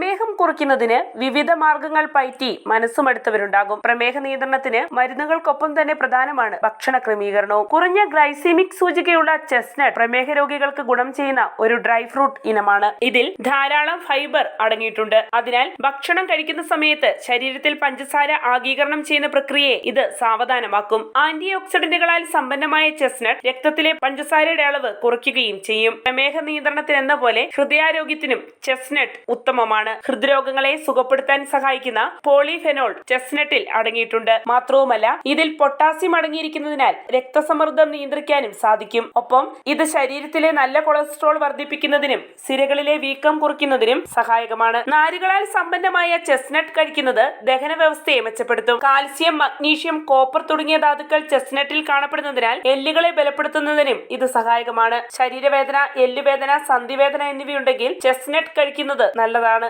പ്രമേഹം കുറയ്ക്കുന്നതിന് വിവിധ മാർഗങ്ങൾ പയറ്റി മനസ്സുമെടുത്തവരുണ്ടാകും പ്രമേഹ നിയന്ത്രണത്തിന് മരുന്നുകൾക്കൊപ്പം തന്നെ പ്രധാനമാണ് ഭക്ഷണ ക്രമീകരണവും. കുറഞ്ഞ ഗ്ലൈസീമിക് സൂചികയുള്ള ചെസ്നട്ട് പ്രമേഹ രോഗികൾക്ക് ഗുണം ചെയ്യുന്ന ഒരു ഡ്രൈ ഫ്രൂട്ട് ഇനമാണ്. ഇതിൽ ധാരാളം ഫൈബർ അടങ്ങിയിട്ടുണ്ട്. അതിനാൽ ഭക്ഷണം കഴിക്കുന്ന സമയത്ത് ശരീരത്തിൽ പഞ്ചസാര ആഗീകരണം ചെയ്യുന്ന പ്രക്രിയയെ ഇത് സാവധാനമാക്കും. ആന്റി ഓക്സിഡന്റുകളാൽ സമ്പന്നമായ ചെസ്നട്ട് രക്തത്തിലെ പഞ്ചസാരയുടെ അളവ് കുറയ്ക്കുകയും ചെയ്യും. പ്രമേഹ നിയന്ത്രണത്തിനെന്ന പോലെ ഹൃദയാരോഗ്യത്തിനും ചെസ്നട്ട് ഉത്തമമാണ്. ഹൃദ്രോഗങ്ങളെ സുഖപ്പെടുത്താൻ സഹായിക്കുന്ന പോളിഫെനോൾ ചെസ്നട്ടിൽ അടങ്ങിയിട്ടുണ്ട്. മാത്രവുമല്ല ഇതിൽ പൊട്ടാസ്യം അടങ്ങിയിരിക്കുന്നതിനാൽ രക്തസമ്മർദ്ദം നിയന്ത്രിക്കാനും സാധിക്കും. ഒപ്പം ഇത് ശരീരത്തിലെ നല്ല കൊളസ്ട്രോൾ വർദ്ധിപ്പിക്കുന്നതിനും സിരകളിലെ വീക്കം കുറയ്ക്കുന്നതിനും സഹായകമാണ്. നാരുകളാൽ സമ്പന്നമായ ചെസ്നട്ട് കഴിക്കുന്നത് ദഹന വ്യവസ്ഥയെ മെച്ചപ്പെടുത്തും. കാൽസ്യം മഗ്നീഷ്യം കോപ്പർ തുടങ്ങിയ ധാതുക്കൾ ചെസ്നട്ടിൽ കാണപ്പെടുന്നതിനാൽ എല്ലുകളെ ബലപ്പെടുത്തുന്നതിനും ഇത് സഹായകമാണ്. ശരീരവേദന എല്ലുവേദന സന്ധിവേദന എന്നിവയുണ്ടെങ്കിൽ ചെസ്നട്ട് കഴിക്കുന്നത് നല്ലതാണ്.